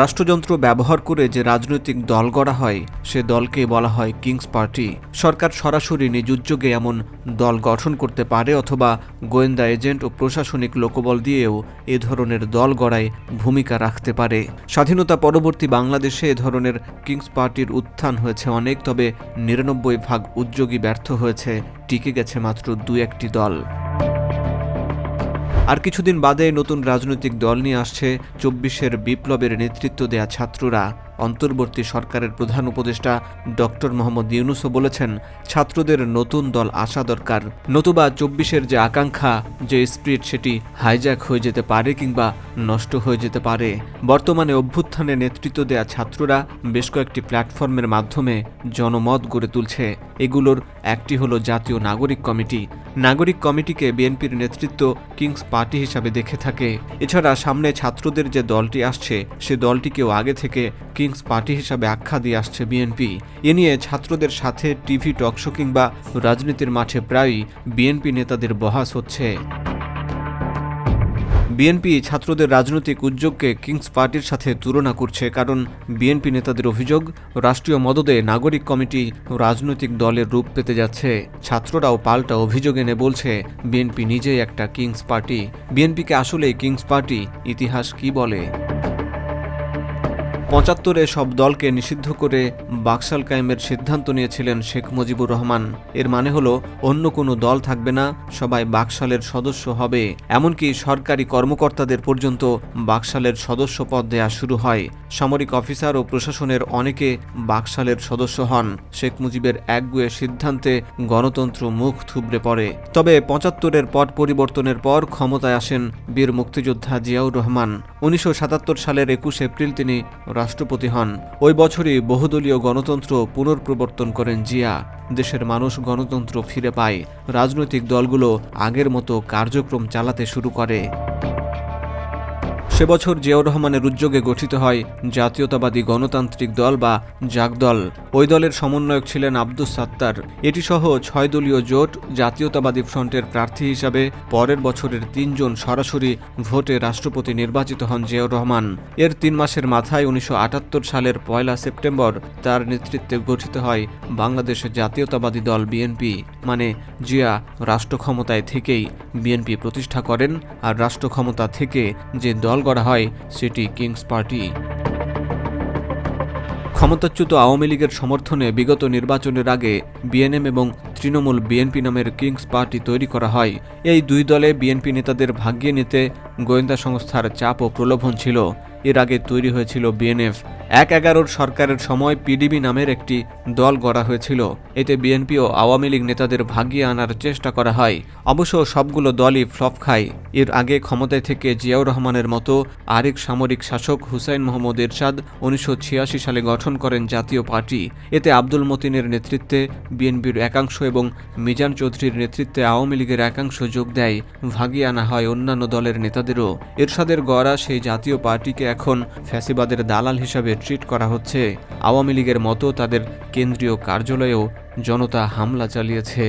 রাষ্ট্রযন্ত্র ব্যবহার করে যে রাজনৈতিক দল গড়া হয়, সে দলকে বলা হয় কিংস পার্টি। সরকার সরাসরি নিজ উদ্যোগে এমন দল গঠন করতে পারে অথবা গোয়েন্দা এজেন্ট ও প্রশাসনিক লোকবল দিয়েও এ ধরনের দল গড়ায় ভূমিকা রাখতে পারে। স্বাধীনতা পরবর্তী বাংলাদেশে এ ধরনের কিংস পার্টির উত্থান হয়েছে অনেক, তবে নিরানব্বই ভাগ উদ্যোগী ব্যর্থ হয়েছে, টিকে গেছে মাত্র দু একটি দল। আর কিছুদিন বাদে নতুন রাজনৈতিক দল নিয়ে আসছে চব্বিশের বিপ্লবের নেতৃত্ব দেয়া ছাত্ররা। অন্তর্বর্তী সরকারের প্রধান উপদেষ্টা ডক্টর মোহাম্মদ ইউনুসও বলেছেন, ছাত্রদের নতুন দল আসা দরকার। নতুবা চব্বিশের যে আকাঙ্ক্ষা, যে স্পিরিট সেটি হাইজ্যাক হয়ে যেতে পারে কিংবা নষ্ট হয়ে যেতে পারে। বর্তমানে অভ্যুত্থানে নেতৃত্ব দেয়া ছাত্ররা বেশ কয়েকটি প্ল্যাটফর্মের মাধ্যমে জনমত গড়ে তুলছে। এগুলোর একটি হলো জাতীয় নাগরিক কমিটি। নাগরিক কমিটিকে বিএনপির নেতৃত্ব কিংস পার্টি হিসাবে দেখে থাকে। এছাড়া সামনে ছাত্রদের যে দলটি আসছে, সে দলটিকেও আগে থেকে কিংস পার্টি হিসাবে আখ্যা দিয়ে আসছে বিএনপি এ নিয়ে ছাত্রদের সাথে টিভি টকশো কিংবা রাজনীতির মাঠে প্রায়ই বিএনপি নেতাদের বহাস হচ্ছে। বিএনপি ছাত্রদের রাজনৈতিক উদ্যোগকে কিংস পার্টির সাথে তুলনা করছে কারণ বিএনপি নেতাদের অভিযোগ, রাষ্ট্রীয় মদদে নাগরিক কমিটি রাজনৈতিক দলের রূপ পেতে যাচ্ছে। ছাত্ররাও পাল্টা অভিযোগ এনে বলছে বিএনপি নিজেই একটা কিংস পার্টি বিএনপিকে আসলে কিংস পার্টি ইতিহাস কি বলে? পঁচাত্তরে সব দলকে নিষিদ্ধ করে বাকশাল কায়েমের সিদ্ধান্ত নিয়েছিলেন শেখ মুজিবুর রহমান। এর মানে হলো, অন্য কোনো দল থাকবে না, সবাই বাকশালের সদস্য হবে। এমনকি সরকারি কর্মকর্তাদের পর্যন্ত বাকশালের সদস্য পদ দেয়া শুরু হয়। সামরিক অফিসার ও প্রশাসনের অনেকে বাকশালের সদস্য হন। শেখ মুজিবের একগুয়ে সিদ্ধান্তে গণতন্ত্র মুখ থুবড়ে পড়ে। তবে পঁচাত্তরের পট পরিবর্তনের পর ক্ষমতায় আসেন বীর মুক্তিযোদ্ধা জিয়াউর রহমান। উনিশশো সাতাত্তর সালের একুশ এপ্রিল তিনি রাষ্ট্রপতি হন। ওই বছরই বহুদলীয় গণতন্ত্র পুনঃপ্রবর্তন করেন জিয়া। দেশের মানুষ গণতন্ত্র ফিরে পায়। রাজনৈতিক দলগুলো আগের মতো কার্যক্রম চালাতে শুরু করে। সে বছর জিয়াউর রহমানের উদ্যোগে গঠিত হয় জাতীয়তাবাদী গণতান্ত্রিক দল বা জাগদল। ওই দলের সমন্বয়ক ছিলেন আব্দুস সাত্তার। এটি সহ ছয় দলীয় জোট জাতীয়তাবাদী ফ্রন্টের প্রার্থী হিসাবে পরের বছরের তিনজন সরাসরি ভোটে রাষ্ট্রপতি নির্বাচিত হন জিয়াউর রহমান। এর তিন মাসের মাথায় উনিশশো আটাত্তর সালের পয়লা সেপ্টেম্বর তার নেতৃত্বে গঠিত হয় বাংলাদেশের জাতীয়তাবাদী দল বিএনপি। মানে জিয়া রাষ্ট্র ক্ষমতায় থেকেই বিএনপি প্রতিষ্ঠা করেন আর রাষ্ট্র ক্ষমতা থেকে যে দল গড়া হয় সেটি কিংস পার্টি। ক্ষমতাচ্যুত আওয়ামী লীগের সমর্থনে বিগত নির্বাচনের আগে বিএনএম এবং তৃণমূল বিএনপি নামের কিংস পার্টি তৈরি করা হয়। এই দুই দলে বিএনপি নেতাদের ভাগিয়ে নিতে গোয়েন্দা সংস্থার চাপ ও প্রলোভন ছিল। এর আগে তৈরি হয়েছিল বিএনএফ। এক এগারোর সরকারের সময় পিডিবি নামের একটি দল গড়া হয়েছিল। এতে বিএনপি ও আওয়ামী লীগ নেতাদের ভাগিয়ে আনার চেষ্টা করা হয়। অবশ্য সবগুলো দলই ফ্লপ খায়। এর আগে ক্ষমতায় থেকে জিয়াউর রহমানের মতো আরেক সামরিক শাসক হুসাইন মোহাম্মদ এরশাদ উনিশশো ছিয়াশি সালে গঠন করেন জাতীয় পার্টি। এতে আব্দুল মতিনের নেতৃত্বে বিএনপির একাংশ এবং মিজান চৌধুরীর নেতৃত্বে আওয়ামী লীগের একাংশ যোগ দেয়। ভাগিয়ে আনা হয় অন্যান্য দলের নেতাদেরও এরশাদের গড়া সেই জাতীয় পার্টিকে এখন ফ্যাসিবাদের দালাল হিসাবে ট্রিট করা হচ্ছে। আওয়ামী লীগের মতো তাদের কেন্দ্রীয় কার্যালয়েও জনতা হামলা চালিয়েছে।